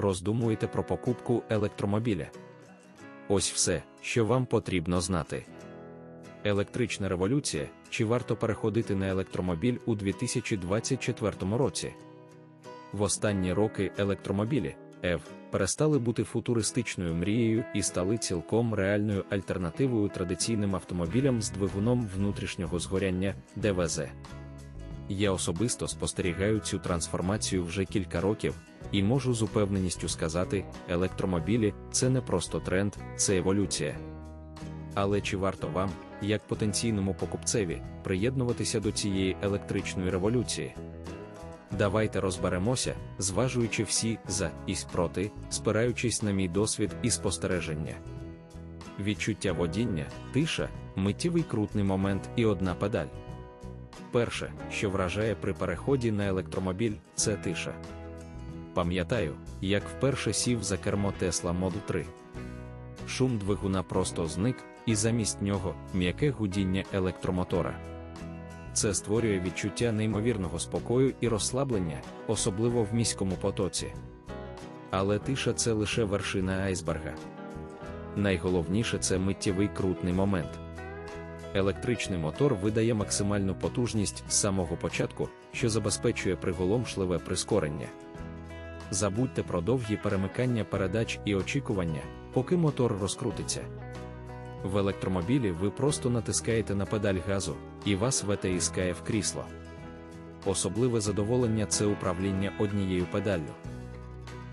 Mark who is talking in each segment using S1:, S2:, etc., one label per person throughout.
S1: роздумуєте про покупку електромобіля. Ось все, що вам потрібно знати. Електрична революція чи варто переходити на електромобіль у 2024 році? В останні роки електромобілі ЕВ перестали бути футуристичною мрією і стали цілком реальною альтернативою традиційним автомобілям з двигуном внутрішнього згоряння ДВЗ. Я особисто спостерігаю цю трансформацію вже кілька років і можу з упевненістю сказати, електромобілі це не просто тренд, це еволюція. Але чи варто вам, як потенційному покупцеві, приєднуватися до цієї електричної революції? Давайте розберемося, зважуючи всі за і проти, спираючись на мій досвід і спостереження. Відчуття водіння, тиша, миттєвий крутний момент і одна педаль. Перше, що вражає при переході на електромобіль, це тиша. Пам'ятаю, як вперше сів за кермо Tesla Model 3. Шум двигуна просто зник, і замість нього м'яке гудіння електромотора. Це створює відчуття неймовірного спокою і розслаблення, особливо в міському потоці. Але тиша це лише вершина айсберга. Найголовніше це миттєвий крутний момент. Електричний мотор видає максимальну потужність з самого початку, що забезпечує приголомшливе прискорення. Забудьте про довгі перемикання передач і очікування, поки мотор розкрутиться. В електромобілі ви просто натискаєте на педаль газу, і вас витискає в крісло. Особливе задоволення це управління однією педаллю.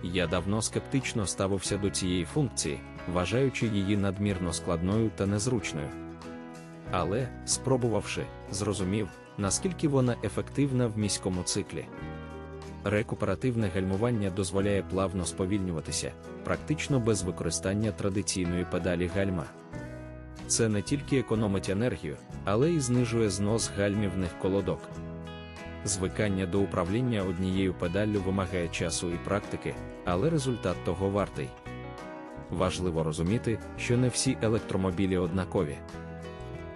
S1: Я давно скептично ставився до цієї функції, вважаючи її надмірно складною та незручною. Але, спробувавши, зрозумів, наскільки вона ефективна в міському циклі. Рекуперативне гальмування дозволяє плавно сповільнюватися, практично без використання традиційної педалі гальма. Це не тільки економить енергію, але й знижує знос гальмівних колодок. Звикання до управління однією педаллю вимагає часу і практики, але результат того вартий. Важливо розуміти, що не всі електромобілі однакові.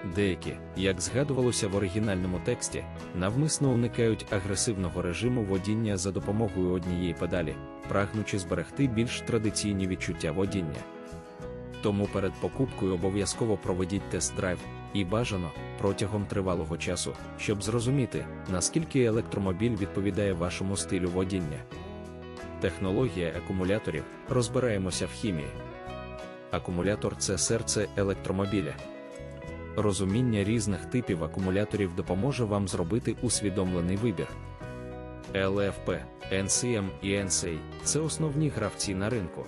S1: Деякі, як згадувалося в оригінальному тексті, навмисно уникають агресивного режиму водіння за допомогою однієї педалі, прагнучи зберегти більш традиційні відчуття водіння. Тому перед покупкою обов'язково проведіть тест-драйв і бажано протягом тривалого часу, щоб зрозуміти, наскільки електромобіль відповідає вашому стилю водіння. Технологія акумуляторів розбираємося в хімії. Акумулятор це серце електромобіля. Розуміння різних типів акумуляторів допоможе вам зробити усвідомлений вибір. ЛФП, NCM і NSA – це основні гравці на ринку.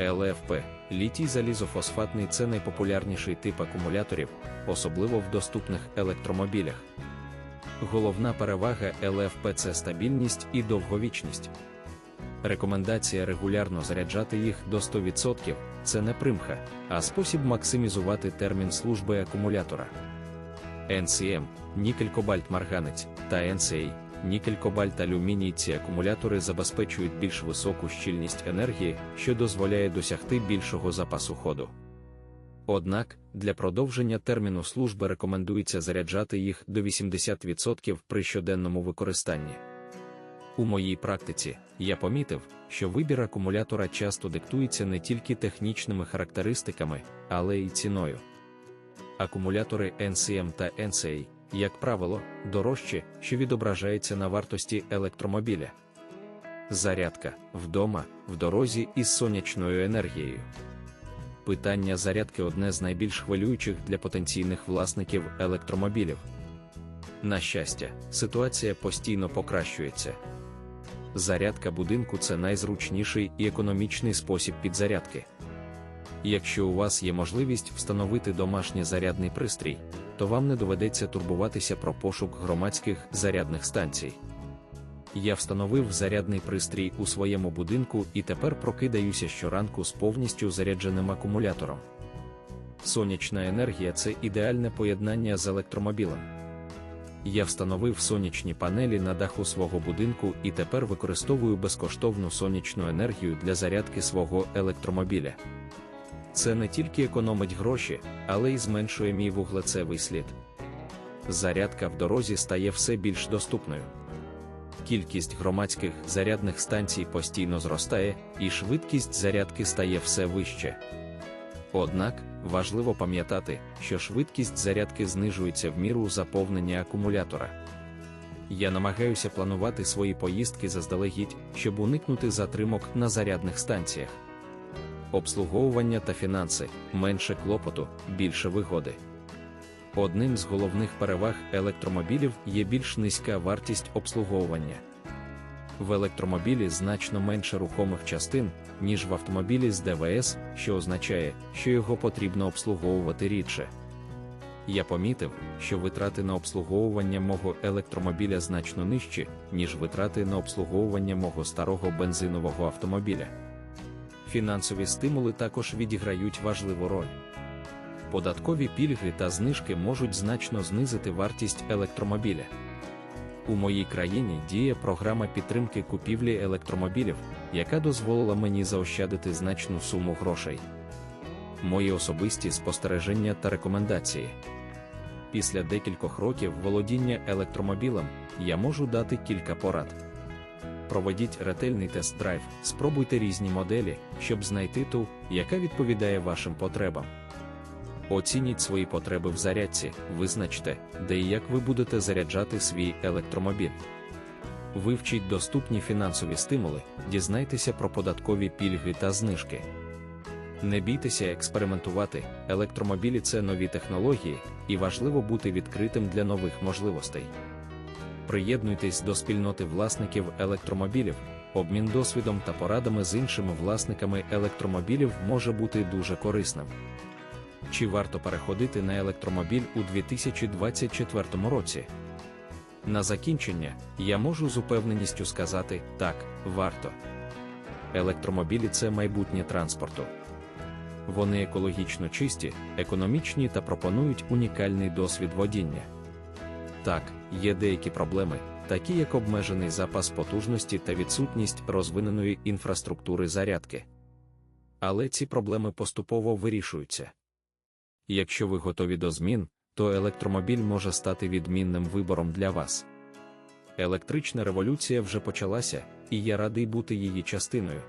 S1: ЛФП літій залізофосфатний це найпопулярніший тип акумуляторів, особливо в доступних електромобілях. Головна перевага ЛФП це стабільність і довговічність. Рекомендація регулярно заряджати їх до 100% це не примха, а спосіб максимізувати термін служби акумулятора. NCM, нікель кобальт марганець та NCA, нікель кобальт алюміній ці акумулятори забезпечують більш високу щільність енергії, що дозволяє досягти більшого запасу ходу. Однак, для продовження терміну служби рекомендується заряджати їх до 80% при щоденному використанні. У моїй практиці я помітив, що вибір акумулятора часто диктується не тільки технічними характеристиками, але й ціною. Акумулятори NCM та NCA, як правило, дорожчі, що відображається на вартості електромобіля. Зарядка вдома, в дорозі із сонячною енергією. Питання зарядки одне з найбільш хвилюючих для потенційних власників електромобілів. На щастя, ситуація постійно покращується. Зарядка будинку це найзручніший і економічний спосіб підзарядки. Якщо у вас є можливість встановити домашній зарядний пристрій, то вам не доведеться турбуватися про пошук громадських зарядних станцій. Я встановив зарядний пристрій у своєму будинку і тепер прокидаюся щоранку з повністю зарядженим акумулятором. Сонячна енергія це ідеальне поєднання з електромобілем. Я встановив сонячні панелі на даху свого будинку і тепер використовую безкоштовну сонячну енергію для зарядки свого електромобіля. Це не тільки економить гроші, але й зменшує мій вуглецевий слід. Зарядка в дорозі стає все більш доступною. кількість громадських зарядних станцій постійно зростає, і швидкість зарядки стає все вище. Однак важливо пам'ятати, що швидкість зарядки знижується в міру заповнення акумулятора. Я намагаюся планувати свої поїздки заздалегідь, щоб уникнути затримок на зарядних станціях. Обслуговування та фінанси менше клопоту, більше вигоди. Одним з головних переваг електромобілів є більш низька вартість обслуговування. В електромобілі значно менше рухомих частин, ніж в автомобілі з ДВС, що означає, що його потрібно обслуговувати рідше. Я помітив, що витрати на обслуговування мого електромобіля значно нижчі, ніж витрати на обслуговування мого старого бензинового автомобіля. Фінансові стимули також відіграють важливу роль. Податкові пільги та знижки можуть значно знизити вартість електромобіля. У моїй країні діє програма підтримки купівлі електромобілів, яка дозволила мені заощадити значну суму грошей. Мої особисті спостереження та рекомендації. Після декількох років володіння електромобілем я можу дати кілька порад. Проведіть ретельний тест-драйв, спробуйте різні моделі, щоб знайти ту, яка відповідає вашим потребам. Оцініть свої потреби в зарядці, визначте, де і як ви будете заряджати свій електромобіль. Вивчіть доступні фінансові стимули, дізнайтеся про податкові пільги та знижки. Не бійтеся експериментувати, електромобілі це нові технології, і важливо бути відкритим для нових можливостей. Приєднуйтесь до спільноти власників електромобілів, обмін досвідом та порадами з іншими власниками електромобілів може бути дуже корисним. Чи варто переходити на електромобіль у 2024 році? На закінчення я можу з упевненістю сказати так, варто. Електромобілі це майбутнє транспорту. Вони екологічно чисті, економічні та пропонують унікальний досвід водіння. Так, є деякі проблеми, такі як обмежений запас потужності та відсутність розвиненої інфраструктури зарядки. Але ці проблеми поступово вирішуються. Якщо ви готові до змін, то електромобіль може стати відмінним вибором для вас. Електрична революція вже почалася, і я радий бути її частиною.